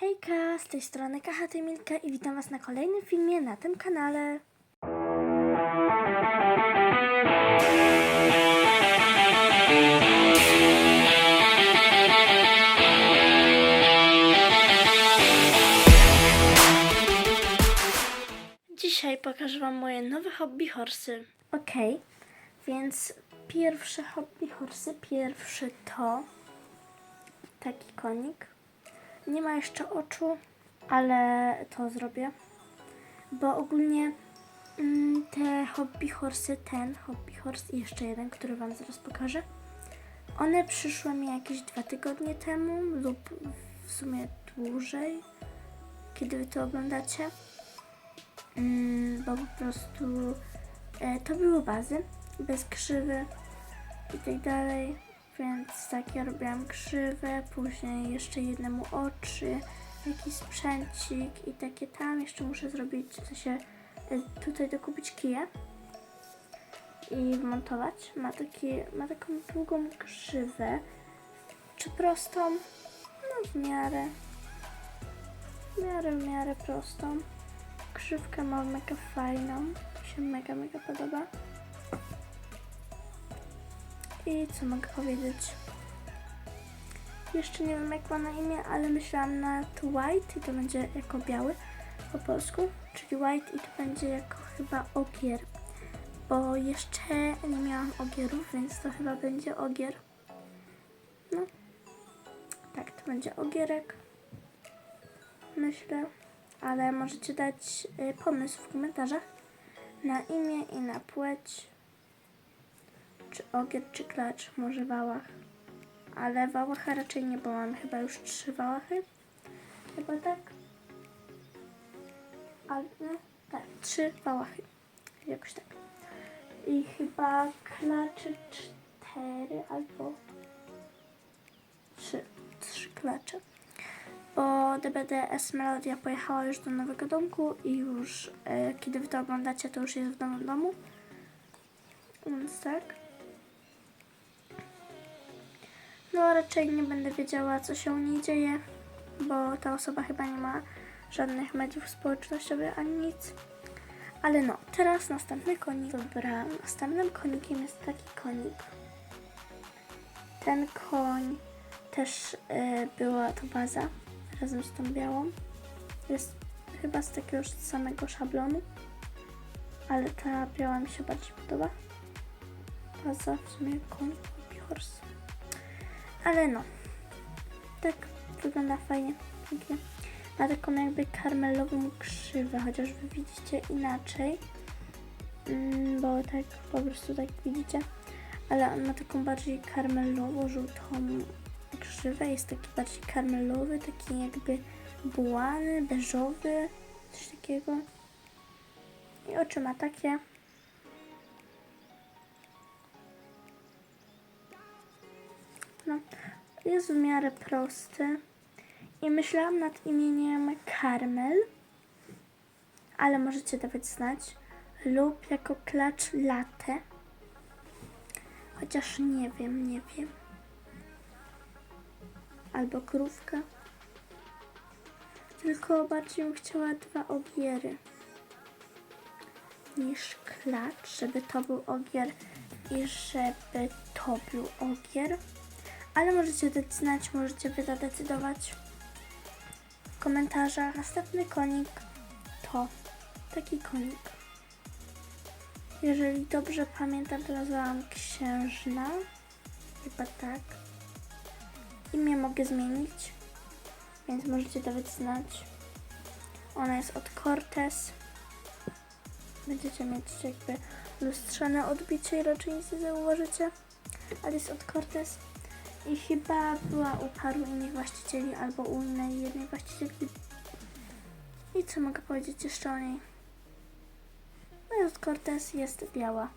Hejka, z tej strony Kacha Milka i witam Was na kolejnym filmie na tym kanale. Dzisiaj pokażę Wam moje nowe hobby horsy. Okej, więc pierwsze hobby horsy, pierwszy to taki konik. Nie ma jeszcze oczu, ale to zrobię. Bo ogólnie mm, te hobby horsy, ten hobby horse i jeszcze jeden, który Wam zaraz pokażę, one przyszły mi jakieś dwa tygodnie temu lub w sumie dłużej, kiedy Wy to oglądacie. Mm, bo po prostu e, to były bazy bez krzywy i tak dalej. Więc tak, ja robiłam krzywę, później jeszcze jednemu oczy, jakiś sprzęcik i takie tam. Jeszcze muszę zrobić, w sensie e, tutaj dokupić kije i wmontować. Ma, takie, ma taką długą krzywę, czy prostą? No w miarę. W miarę, w miarę prostą. Krzywkę ma mega fajną. Mi się mega, mega podoba. I co mogę powiedzieć? Jeszcze nie wiem jak ma na imię, ale myślałam nad white i to będzie jako biały po polsku, czyli white i to będzie jako chyba ogier. Bo jeszcze nie miałam ogierów, więc to chyba będzie ogier. No. Tak, to będzie ogierek. Myślę. Ale możecie dać y, pomysł w komentarzach na imię i na płeć czy ogier, czy klacz, może wałach. Ale wałacha raczej nie, bo mam chyba już trzy wałachy. Chyba tak. Ale no, tak, trzy wałachy. Jakoś tak. I chyba klacze cztery albo trzy. Trzy klacze. Bo DBD Melodia pojechała już do nowego domku i już e, kiedy wy to oglądacie, to już jest w nowym domu. Więc tak. No raczej nie będę wiedziała, co się u niej dzieje, bo ta osoba chyba nie ma żadnych mediów społecznościowych ani nic. Ale no, teraz następny konik. Dobra, następnym konikiem jest taki konik. Ten koń też y, była to baza razem z tą białą. Jest chyba z takiego samego szablonu, ale ta biała mi się bardziej podoba. Baza w sumie koń, horse. Ale no, tak wygląda fajnie. Ma taką jakby karmelową krzywę, chociaż wy widzicie inaczej, mm, bo tak po prostu tak widzicie. Ale on ma taką bardziej karmelowo-żółtą krzywę, jest taki bardziej karmelowy, taki jakby bułany, beżowy, coś takiego. I oczy ma takie. No, jest w miarę prosty. I myślałam nad imieniem Karmel, ale możecie dawać znać. Lub jako klacz latte. Chociaż nie wiem, nie wiem. Albo krówka. Tylko bardziej bym chciała dwa ogiery niż klacz, żeby to był ogier i żeby to był ogier. Ale możecie dać znać, możecie wy zadecydować w komentarzach. Następny konik to taki konik. Jeżeli dobrze pamiętam, to nazwałam księżna. Chyba tak. Imię mogę zmienić, więc możecie dawać znać. Ona jest od Cortez. Będziecie mieć jakby lustrzane odbicie i raczej nic nie zauważycie. Ale jest od Cortez. I chyba była u paru innych właścicieli albo u innej jednej właścicielki. I co mogę powiedzieć jeszcze o niej? No jest Cortez, jest biała.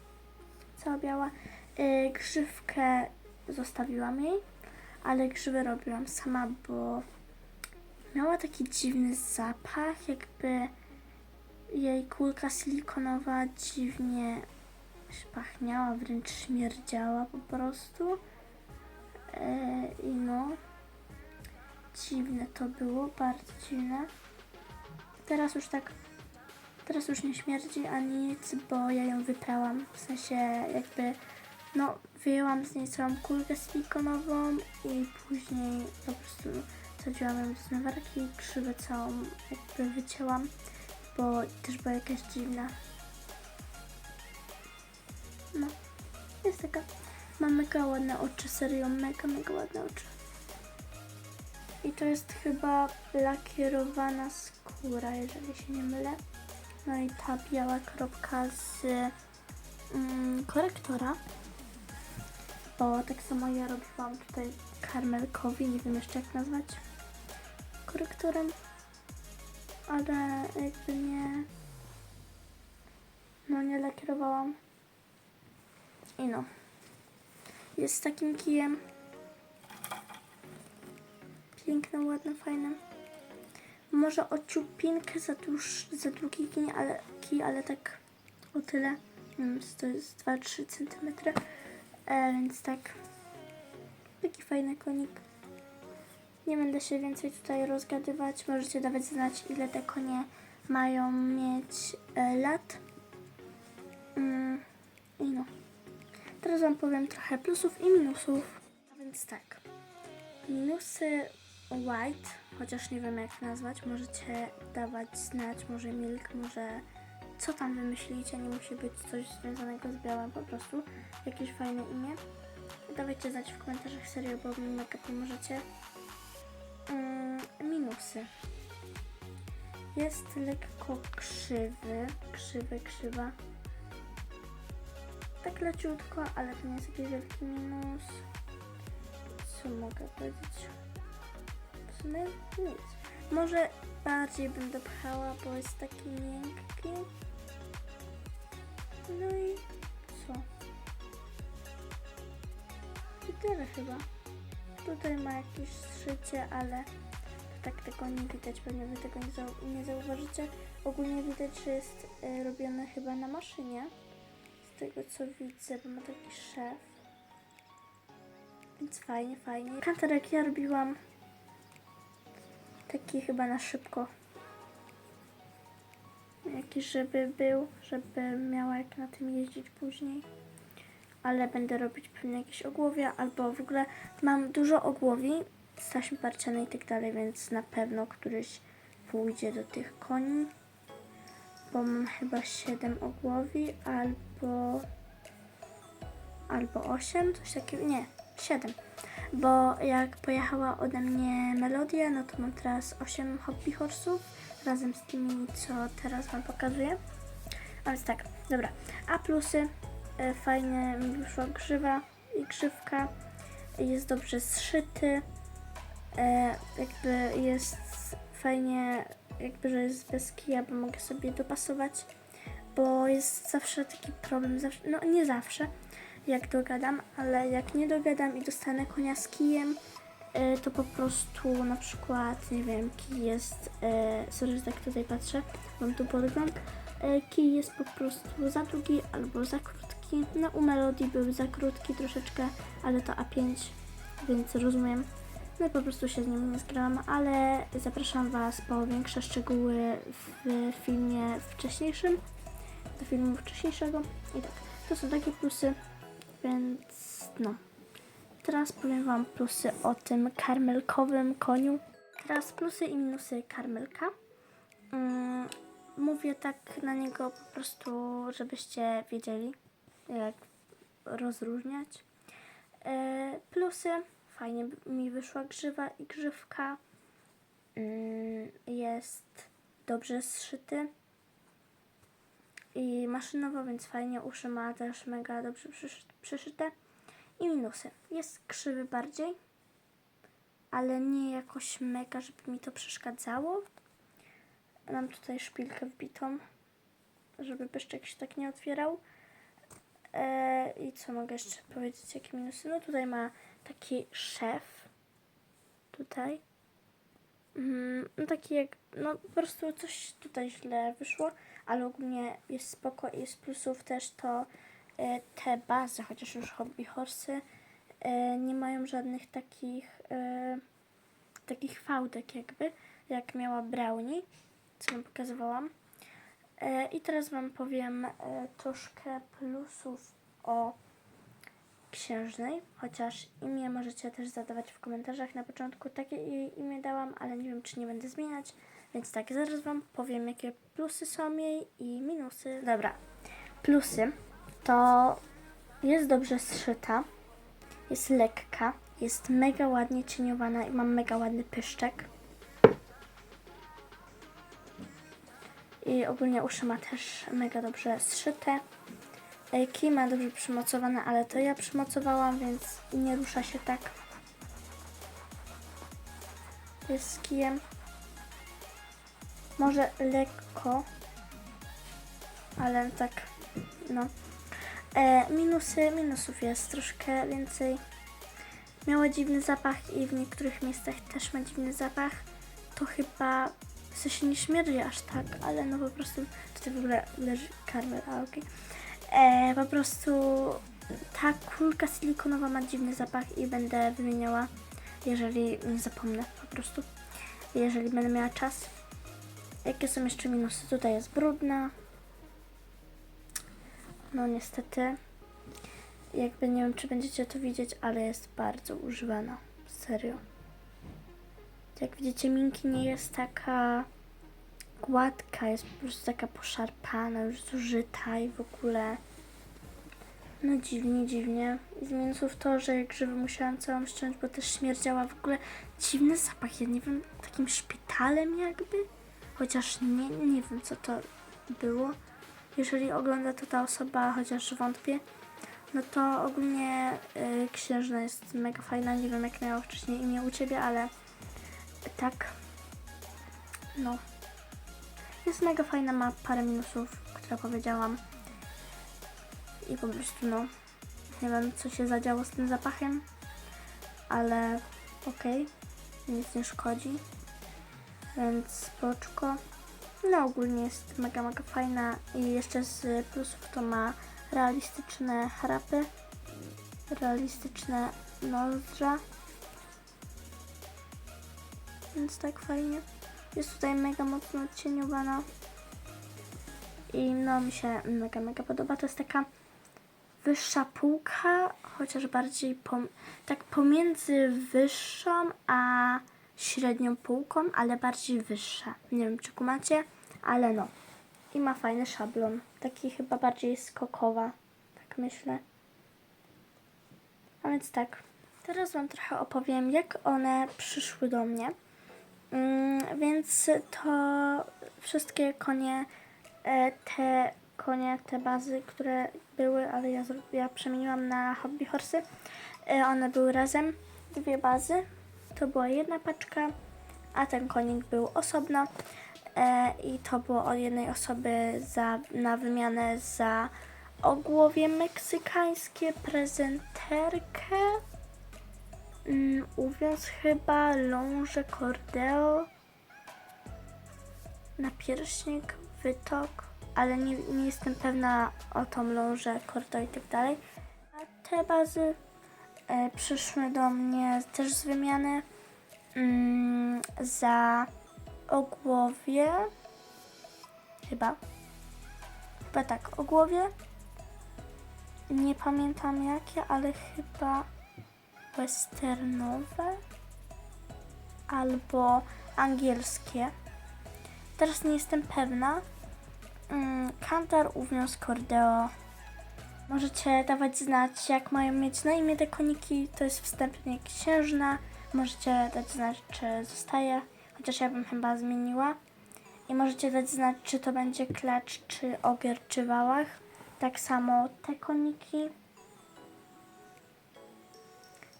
Cała biała. Yy, grzywkę zostawiłam jej, ale grzywę robiłam sama, bo miała taki dziwny zapach, jakby jej kulka silikonowa dziwnie pachniała, wręcz śmierdziała po prostu. E, I no. dziwne to było, bardzo dziwne. Teraz już tak, teraz już nie śmierdzi ani nic, bo ja ją wyprałam. W sensie jakby, no wyjęłam z niej całą kulkę silikonową i później po prostu wsadziłam ją do zmywarki krzywę całą jakby wycięłam, bo też była jakaś dziwna. No, jest taka, ma mega ładne oczy, serio, mega, mega ładne oczy. I to jest chyba lakierowana skóra, jeżeli się nie mylę. No i ta biała kropka z mm, korektora. Bo tak samo ja robiłam tutaj karmelkowi, nie wiem jeszcze jak nazwać korektorem. Ale jakby nie... No nie lakierowałam. I no. Jest takim kijem. Piękne, ładne, fajne. Może o ciupinkę za, dłuż, za długi kij, ale, kij, ale tak o tyle. Nie wiem, to jest 2-3 cm. E, więc tak. Taki fajny konik. Nie będę się więcej tutaj rozgadywać. Możecie dawać znać, ile te konie mają mieć e, lat. Teraz Wam powiem trochę plusów i minusów. A więc tak. Minusy white, chociaż nie wiem jak nazwać, możecie dawać znać, może milk, może co tam wymyślicie, nie musi być coś związanego z białym, po prostu jakieś fajne imię. Dawajcie znać w komentarzach serio, bo mi mega pomożecie. Mm, minusy. Jest lekko krzywy, krzywy, krzywa. Tak leciutko, ale to nie jest jakiś wielki minus. Co mogę powiedzieć? W sumie nic. Może bardziej bym dopchała, bo jest taki miękki. No i co? I tyle chyba. Tutaj ma jakieś szycie, ale tak tego nie widać, pewnie wy tego nie, zau nie zauważycie. Ogólnie widać, że jest y, robione chyba na maszynie. Tego co widzę, bo ma taki szef. Więc fajnie, fajnie. Kantarek ja robiłam taki chyba na szybko. Jakiś, żeby był, żeby miała jak na tym jeździć później. Ale będę robić pewnie jakieś ogłowia, albo w ogóle mam dużo ogłowi z taśmy parcianej i tak dalej, więc na pewno któryś pójdzie do tych koni. Bo mam chyba 7 ogłowi, albo albo 8, coś takiego, nie, 7. Bo jak pojechała ode mnie Melodia, no to mam teraz 8 hobby horsów razem z tymi, co teraz Wam pokazuję. A więc tak, dobra. A plusy, e, fajnie mi wyszła grzywa i grzywka, jest dobrze zszyty, e, jakby jest fajnie, jakby, że jest bez kija, bo mogę sobie dopasować, bo jest zawsze taki problem, zawsze, no nie zawsze, jak dogadam, ale jak nie dogadam i dostanę konia z kijem, e, to po prostu na przykład, nie wiem, kij jest, e, sorry, że tak tutaj patrzę, mam tu podgląd, e, kij jest po prostu za długi albo za krótki. No u Melodii był za krótki troszeczkę, ale to A5, więc rozumiem. No i po prostu się z nim nie zgrałam, ale zapraszam Was po większe szczegóły w filmie wcześniejszym, do filmu wcześniejszego. I tak, to są takie plusy, więc no. Teraz powiem Wam plusy o tym karmelkowym koniu. Teraz plusy i minusy karmelka. Mm, mówię tak na niego po prostu, żebyście wiedzieli, jak rozróżniać. E, plusy. Fajnie mi wyszła grzywa i grzywka. Mm, jest dobrze zszyty. I maszynowo, więc fajnie. Uszy ma też mega dobrze przyszyte. I minusy. Jest krzywy bardziej, ale nie jakoś mega, żeby mi to przeszkadzało. Mam tutaj szpilkę wbitą, żeby byszczek się tak nie otwierał. E, I co mogę jeszcze powiedzieć, jakie minusy? No tutaj ma taki szef. Tutaj. Mm, no taki jak, no po prostu coś tutaj źle wyszło, ale ogólnie jest spoko i z plusów też to e, te bazy, chociaż już hobby horsy e, nie mają żadnych takich e, takich fałdek jakby, jak miała brownie, co wam pokazywałam. I teraz wam powiem troszkę plusów o księżnej, chociaż imię możecie też zadawać w komentarzach. Na początku takie imię dałam, ale nie wiem, czy nie będę zmieniać. Więc tak, zaraz Wam powiem, jakie plusy są jej i minusy. Dobra, plusy to jest dobrze zszyta, jest lekka, jest mega ładnie cieniowana i mam mega ładny pyszczek. I ogólnie uszy ma też mega dobrze zszyte. Kij ma dobrze przymocowane, ale to ja przymocowałam, więc nie rusza się tak. Jest z kijem. Może lekko, ale tak, no. E, minusy, minusów jest troszkę więcej. Miała dziwny zapach i w niektórych miejscach też ma dziwny zapach. To chyba, w sensie nie śmierdzi aż tak, ale no po prostu, tutaj w ogóle leży karmel, a okej. E, po prostu ta kulka silikonowa ma dziwny zapach i będę wymieniała, jeżeli nie zapomnę po prostu, jeżeli będę miała czas. Jakie są jeszcze minusy? Tutaj jest brudna. No niestety. Jakby nie wiem, czy będziecie to widzieć, ale jest bardzo używana. Serio. Jak widzicie, Minki nie jest taka gładka, jest po prostu taka poszarpana, już zużyta i w ogóle no dziwnie, dziwnie. I z minusów to, że jak żywy musiałam całą ściąć, bo też śmierdziała w ogóle dziwny zapach, ja nie wiem, takim szpitalem jakby. Chociaż nie, nie wiem, co to było. Jeżeli ogląda to ta osoba, chociaż wątpię, no to ogólnie y, księżna jest mega fajna. Nie wiem, jak miała wcześniej imię u ciebie, ale tak. No. Jest mega fajna, ma parę minusów, które powiedziałam. I po prostu, no. Nie wiem, co się zadziało z tym zapachem, ale okej. Nic nie szkodzi. Więc spoczko. No ogólnie jest mega, mega fajna i jeszcze z plusów to ma realistyczne chrapy, realistyczne nozdrza. Więc tak fajnie. Jest tutaj mega mocno odcieniowana. I no mi się mega, mega podoba. To jest taka wyższa półka, chociaż bardziej pom- tak pomiędzy wyższą a średnią półką, ale bardziej wyższa. Nie wiem, czy kumacie, ale no. I ma fajny szablon. Taki chyba bardziej skokowa, tak myślę. A więc tak. Teraz Wam trochę opowiem, jak one przyszły do mnie. Mm, więc to wszystkie konie, e, te konie, te bazy, które były, ale ja, ja przemieniłam na hobby horsey. E, one były razem, dwie bazy. To była jedna paczka, a ten konik był osobno. E, I to było od jednej osoby za, na wymianę za ogłowie meksykańskie, prezenterkę, mm, uwiąz chyba, ląże, cordeo, napierśnik, wytok, ale nie, nie jestem pewna o tą lążę, cordeo i tak dalej. A te bazy przyszły do mnie też z wymiany mm, za ogłowie. Chyba. Chyba tak, ogłowie. Nie pamiętam jakie, ale chyba westernowe albo angielskie. Teraz nie jestem pewna. Mm, Kantar uwiąz Cordeo. Możecie dawać znać, jak mają mieć na imię te koniki. To jest wstępnie księżna. Możecie dać znać, czy zostaje. Chociaż ja bym chyba zmieniła. I możecie dać znać, czy to będzie klacz, czy ogier, czy wałach. Tak samo te koniki.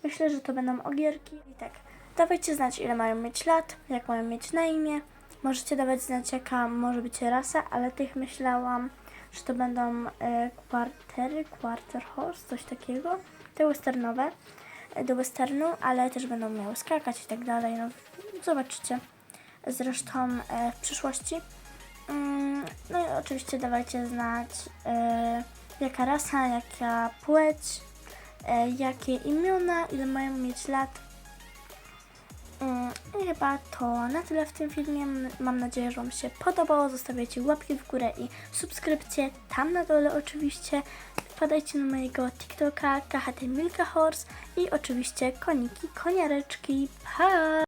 Myślę, że to będą ogierki. I tak, dawajcie znać, ile mają mieć lat, jak mają mieć na imię. Możecie dawać znać, jaka może być rasa, ale tych myślałam, że to będą e, kwartery, quarter horse, coś takiego. Te westernowe e, do westernu, ale też będą miały skakać i tak dalej. No, zobaczycie zresztą e, w przyszłości. Mm, No i oczywiście dawajcie znać, jaka rasa, jaka płeć, jakie imiona, ile mają mieć lat. I chyba to na tyle w tym filmie. Mam nadzieję, że Wam się podobało. Zostawiajcie łapki w górę i subskrypcje. Tam na dole oczywiście. Wpadajcie na mojego TikToka, KHT Milka Horse i oczywiście koniki, koniareczki. Pa!